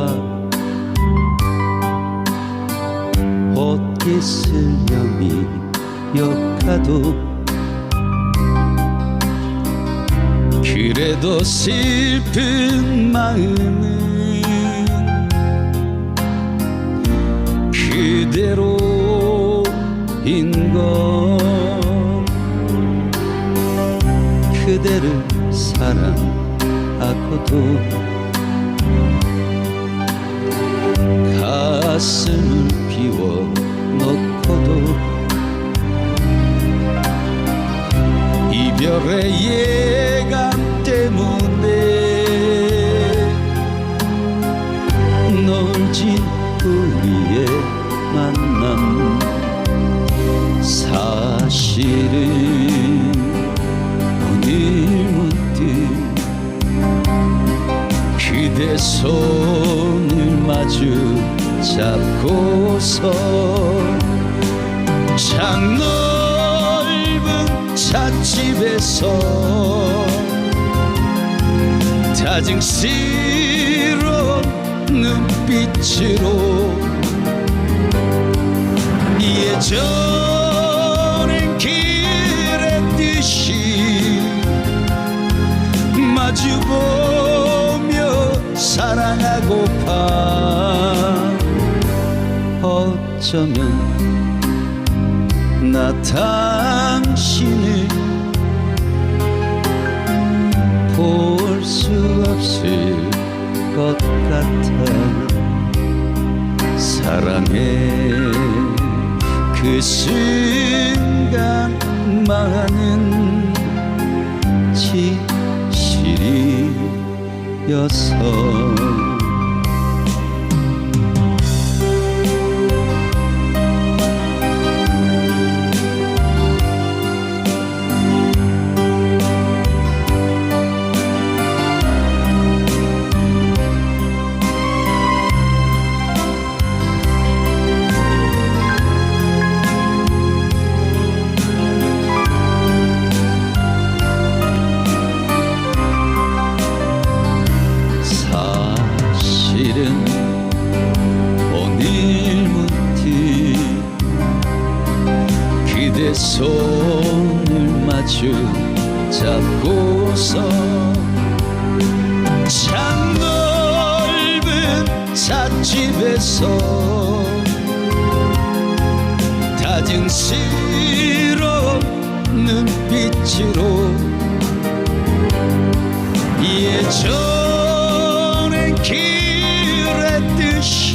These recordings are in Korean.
보아 옷깃을 여미 역가도 그래도 슬픈 마음은 그대로인 것 그대를 사랑하고도 가슴을 비워 놓고도 이별의 예감 때문에 멀진 우리의 만남. 사실은 오늘 문득 그대 손을 마주 잡고서 장넓은 찻집에서 다정스러운 눈빛으로 예전 어쩌면 나 당신을 볼 수 없을 것 같아. 사랑의 그 순간만은 진실이어서 손을 마주 잡고서 창넓은 찻집에서 다정스러운 눈빛으로 예전엔 그랬듯이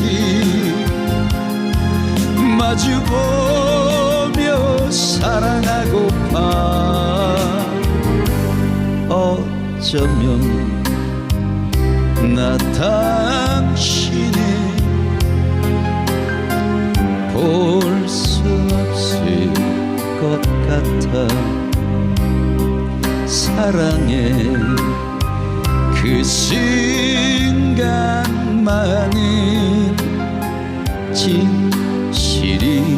마주보 어쩌면 나 당신을 볼 수 없을 것 같아. 사랑의 그 순간만은 진실이었어